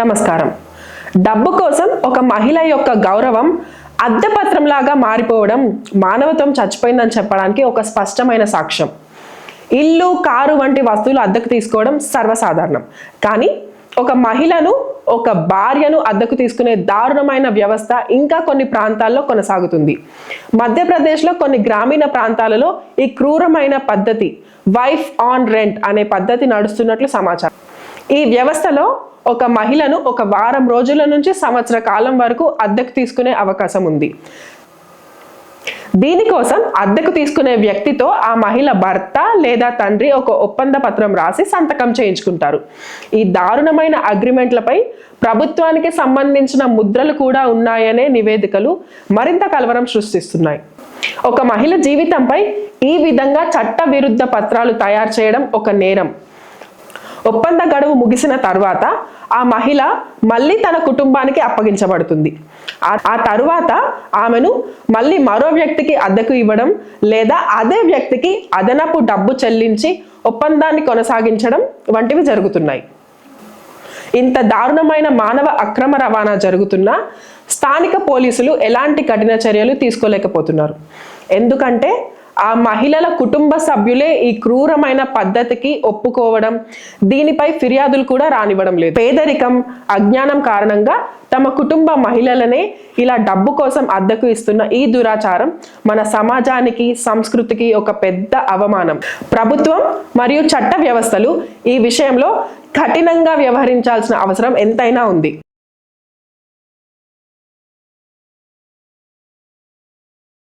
నమస్కారం. డబ్బు కోసం ఒక మహిళ యొక్క గౌరవం అద్దెపత్రంలాగా మారిపోవడం మానవత్వం చచ్చిపోయిందని చెప్పడానికి ఒక స్పష్టమైన సాక్ష్యం. ఇల్లు కారు వంటి వస్తువులు అద్దెకు తీసుకోవడం సర్వసాధారణం. కానీ ఒక మహిళను ఒక భార్యను అద్దెకు తీసుకునే దారుణమైన వ్యవస్థ ఇంకా కొన్ని ప్రాంతాల్లో కొనసాగుతుంది. మధ్యప్రదేశ్లో కొన్ని గ్రామీణ ప్రాంతాలలో ఈ క్రూరమైన పద్ధతి వైఫ్ ఆన్ రెంట్ అనే పద్ధతి నడుస్తున్నట్లు సమాచారం. ఈ వ్యవస్థలో ఒక మహిళను ఒక వారం రోజుల నుంచి సంవత్సర కాలం వరకు అద్దెకు తీసుకునే అవకాశం ఉంది. దీనికోసం అద్దెకు తీసుకునే వ్యక్తితో ఆ మహిళ భర్త లేదా తండ్రి ఒక ఒప్పంద పత్రం రాసి సంతకం చేయించుకుంటారు. ఈ దారుణమైన అగ్రిమెంట్లపై ప్రభుత్వానికి సంబంధించిన ముద్రలు కూడా ఉన్నాయనే నివేదికలు మరింత కలవరం సృష్టిస్తున్నాయి. ఒక మహిళ జీవితంపై ఈ విధంగా చట్ట విరుద్ధ పత్రాలు తయారు చేయడం ఒక నేరం. ఒప్పంద గడువు ముగిసిన తర్వాత ఆ మహిళ మళ్ళీ తన కుటుంబానికి అప్పగించబడుతుంది. ఆ- తరువాత ఆమెను మళ్ళీ మరో వ్యక్తికి అద్దెకు ఇవ్వడం లేదా అదే వ్యక్తికి అదనపు డబ్బు చెల్లించి ఒప్పందాన్ని కొనసాగించడం వంటివి జరుగుతున్నాయి. ఇంత దారుణమైన మానవ అక్రమ రవాణా జరుగుతున్నా స్థానిక పోలీసులు ఎలాంటి కఠిన చర్యలు తీసుకోలేకపోతున్నారు. ఎందుకంటే ఆ మహిళల కుటుంబ సభ్యులే ఈ క్రూరమైన పద్ధతికి ఒప్పుకోవడం దీనిపై ఫిర్యాదులు కూడా రానివ్వడం లేదు. పేదరికం అజ్ఞానం కారణంగా తమ కుటుంబ మహిళలనే ఇలా డబ్బు కోసం అద్దెకు ఇస్తున్న ఈ దురాచారం మన సమాజానికి సంస్కృతికి ఒక పెద్ద అవమానం. ప్రభుత్వం మరియు చట్ట వ్యవస్థలు ఈ విషయంలో కఠినంగా వ్యవహరించాల్సిన అవసరం ఎంతైనా ఉంది.